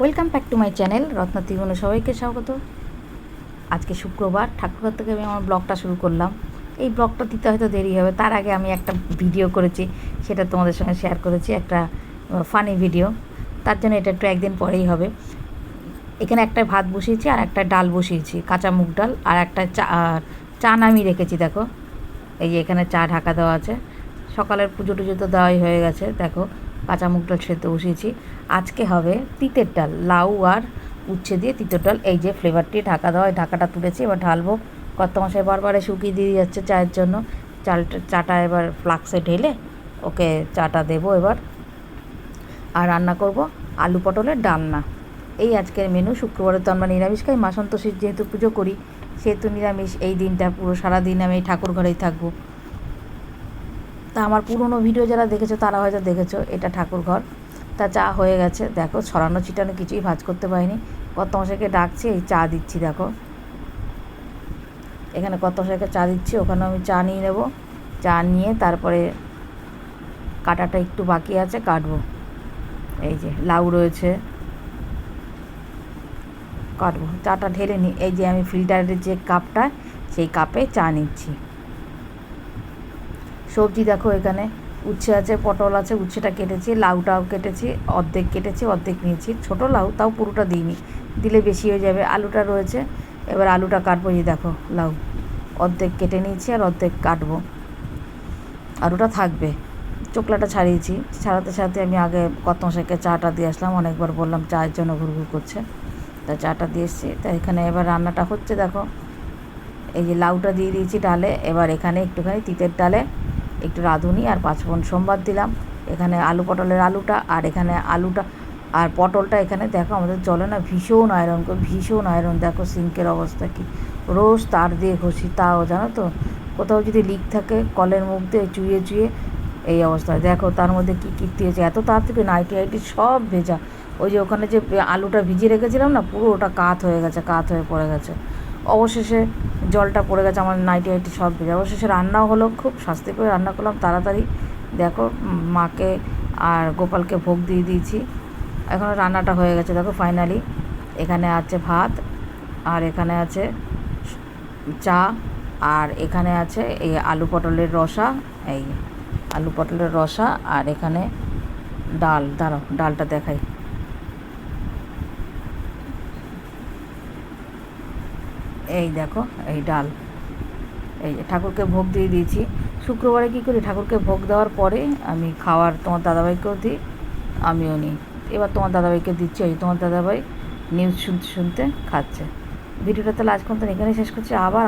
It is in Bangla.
Welcome back to my channel Ratna Trigun সবাইকে স্বাগত। আজকে শুক্রবার, ঠাকুরঘর থেকে আমি আমার ব্লগটা শুরু করলাম। এই ব্লগটা দিতে হয়তো দেরি হবে, তার আগে আমি একটা ভিডিও করেছি, সেটা তোমাদের সঙ্গে শেয়ার করেছি, একটা ফানি ভিডিও তার জন্য এটা একটু একদিন পরেই হবে। এখানে একটা ভাত বসিয়েছি আর একটা ডাল বসিয়েছি, কাঁচা মুগ ডাল আর একটা চা চা নামিয়ে রেখেছি, দেখো। এই যে এখানে চা ঢাকা দেওয়া আছে। সকালের পুজো টুজো তো দেওয়াই হয়ে গেছে, দেখো। কাঁচা মুগ ডাল সেদ্ধ বসিয়েছি। আজকে হবে তিতের ডাল, লাউ আর উচ্ছে দিয়ে তিতের ডাল। এই যে ফ্লেভারটি ঢাকা দেওয়া ঢাকাটা তুলেছি, এবার ঢালবো। কত মাসে বারবারে শুকিয়ে দিয়ে যাচ্ছে চায়ের জন্য। চালটা, চাটা এবার ফ্লাক্সে ঢেলে ওকে চাটা দেবো এবার। আর রান্না করব আলু পটলের ডালনা। এই আজকের মেনু শুক্রবারে তো আমরা নিরামিষ খাই, মা সন্তোষীর যেহেতু পুজো করি সেহেতু নিরামিষ। এই দিনটা পুরো সারা দিন আমি ঠাকুর ঘরেই থাকব। তা আমার পুরনো ভিডিও যারা দেখেছ, তারা হয়তো দেখেছ, এটা ঠাকুর ঘর তা চা হয়ে গেছে। দেখো, ছড়ানো ছিটানো কিছুই ভাজ করতে পারিনি। কত মশাইকে ডাকছি, এই চা দিচ্ছি, দেখো। এখানে কত মশাইকে চা দিচ্ছি ওখানে আমি চা নিয়ে নেব। চা নিয়ে তারপরে কাটাটা একটু বাকি আছে, কাটবো। এই যে, লাউ রয়েছে। কাটবো। চাটা ঢেলে নিই এই যে আমি ফিল্টারের যে কাপটা সেই কাপে চা নিচ্ছি। সবজি দেখো এখানে, উচ্ছে আছে, পটল আছে, উচ্ছেটা কেটেছি, লাউটাও কেটেছি, অর্ধেক কেটেছি, অর্ধেক নিয়েছি। ছোটো লাউ, তাও পুরোটা দিইনি, দিলে বেশি হয়ে যাবে। আলুটা রয়েছে, এবার আলুটা কাটবো এই দেখো, লাউ। অর্ধেক কেটে নিয়েছি আর অর্ধেক কাটবো। আলুটা থাকবে। চোকলাটা ছাড়িয়েছি। ছাড়াতে ছাড়াতে আমি আগে কত মশাইকে চাটা দিয়ে আসলাম, অনেকবার বললাম চায়ের জন্য ঘুরঘুর করছে। তা চাটা দিয়ে এসছি। তা এখানে এবার রান্নাটা হচ্ছে দেখো, এই যে লাউটা দিয়ে দিয়েছি ডালে, এবার এখানে একটুখানি তিতের ডালে একটু রাঁধুনি আর পাঁচফোড়ন সোমবার দিলাম। এখানে আলু পটলের আলুটা আর এখানে আলুটা আর পটলটা এখানে দেখো আমাদের চলে না ভীষণ আয়রন করে, ভীষণ আয়রন। দেখো সিঙ্কের অবস্থা কি। রোজ তার দিয়ে ঘষি, তাও জানো তো? কোথাও যদি লিক থাকে, কলের মুখ দিয়ে চুইয়ে চুইয়ে এই অবস্থা। দেখো তার মধ্যে কী কীর্তি হয়েছে এত তাড়াতাড়ি নাইটি আইটি সব ভেজা। ওই যে ওখানে যে আলুটা ভিজিয়ে রেখেছিলাম না পুরো ওটা কাত হয়ে গেছে, কাত হয়ে পড়ে গেছে। অবশেষে জলটা পড়ে গেছে, আমার নাইটি আইটি সব ভেজা। অবশেষে রান্নাও হলো, খুব শাস্তি করে রান্না করলাম, তাড়াতাড়ি। দেখো মাকে আর গোপালকে ভোগ দিয়ে দিয়েছি। এখনও রান্নাটা হয়ে গেছে, দেখো ফাইনালি এখানে আছে ভাত, আর এখানে আছে চা, আর এখানে আছে এই আলু পটলের রসা, এই আলু পটলের রসা, আর এখানে ডাল। দাঁড়াও, ডালটা দেখাই। এই দেখো, এই ডাল। এই ঠাকুরকে ভোগ দিয়ে দিয়েছি। শুক্রবারে কী করি? ঠাকুরকে ভোগ দেওয়ার পরে আমি খাওয়ার তোমার দাদাভাইকেও দিই আমিও নিই। এবার তোমার দাদাভাইকে দিচ্ছি, ওই তোমার দাদাভাই নিউজ শুনতে শুনতে খাচ্ছে। ভিডিওটা তাহলে আজ তো এখানে শেষ করছি। আবার